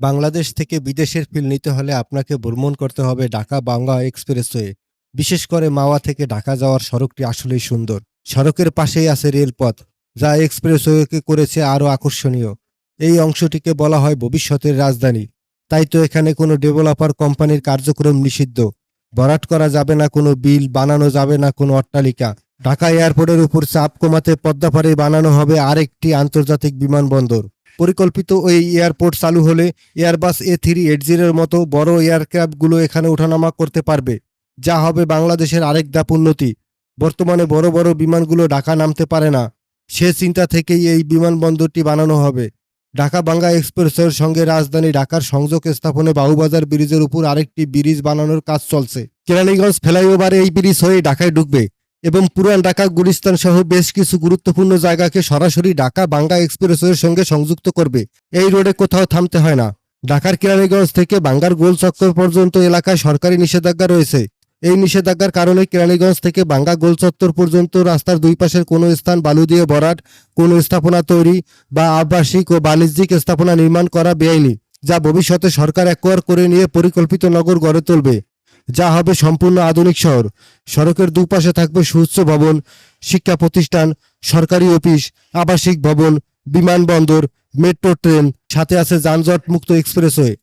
বাংলাদেশ থেকে বিদেশের ফিল নিতে হলে আপনাকে ভ্রমণ করতে হবে ঢাকা বাংলা এক্সপ্রেসওয়ে বিশেষ করে মাওয়া থেকে ঢাকা যাওয়ার সড়কটি আসলেই সুন্দর। সড়কের পাশেই আছে রেলপথ, যা এক্সপ্রেসওয়েকে করেছে আরও আকর্ষণীয়। এই অংশটিকে বলা হয় ভবিষ্যতের রাজধানী। তাই তো এখানে কোনো ডেভেলপার কোম্পানির কার্যক্রম নিষিদ্ধ। ভরাট করা যাবে না কোনো বিল, বানানো যাবে না কোনো অট্টালিকা। ঢাকা এয়ারপোর্টের উপর চাপ কমাতে পদ্মাপাড়ে বানানো হবে আরেকটি আন্তর্জাতিক বিমানবন্দর। পরিকল্পিত ওই এয়ারপোর্ট চালু হলে এয়ারবাস এ থ্রি এইট জিরোর মতো বড় এয়ারক্রাফটগুলো এখানে ওঠানামা করতে পারবে। যা হবে বাংলাদেশের আরেক ধাপ উন্নতি। বর্তমানে বড় বড় বিমানগুলো ঢাকা নামতে পারে না। সে চিন্তা থেকেই এই বিমানবন্দরটি বানানো হবে। ঢাকা বাংলা এক্সপ্রেসের সঙ্গে রাজধানী ঢাকার সংযোগ স্থাপনে বাহুবাজার ব্রিজের উপর আরেকটি ব্রিজ বানানোর কাজ চলছে। কেরানীগঞ্জ ফ্লাইওভারে এই ব্রিজ হয়ে ঢাকায় ঢুকবে। এবং পুরান ঢাকা, গুলিস্তান সহ বেশ কিছু গুরুত্বপূর্ণ জায়গাকে সরাসরি ঢাকা বাংলা এক্সপ্রেসওয়ের সঙ্গে সংযুক্ত করবে। এই রোডে কোথাও থামতে হয় না। ঢাকার কেরানীগঞ্জ থেকে বাঙ্গার গোল চক্কর পর্যন্ত এলাকায় সরকারি নিষেধাজ্ঞা রয়েছে। এই নিষেধাজ্ঞার কারণে কেরানীগঞ্জ থেকে বাঙ্গা গোল চত্বর পর্যন্ত রাস্তার দুই পাশের কোনো স্থান বালু দিয়ে ভরাট, কোনো স্থাপনা তৈরি বা আবাসিক ও বাণিজ্যিক স্থাপনা নির্মাণ করা বেআইনি, যা ভবিষ্যতে সরকার একোয়ার করে নিয়ে পরিকল্পিত নগর গড়ে তুলবে। যা হবে সম্পূর্ণ আধুনিক শহর। সড়কের দুপাশে থাকবে সুউচ্চ ভবন, শিক্ষা প্রতিষ্ঠান, সরকারি অফিস, আবাসিক ভবন, বিমানবন্দর, মেট্রো ট্রেন, সাথে আছে যানজট মুক্ত এক্সপ্রেসওয়ে।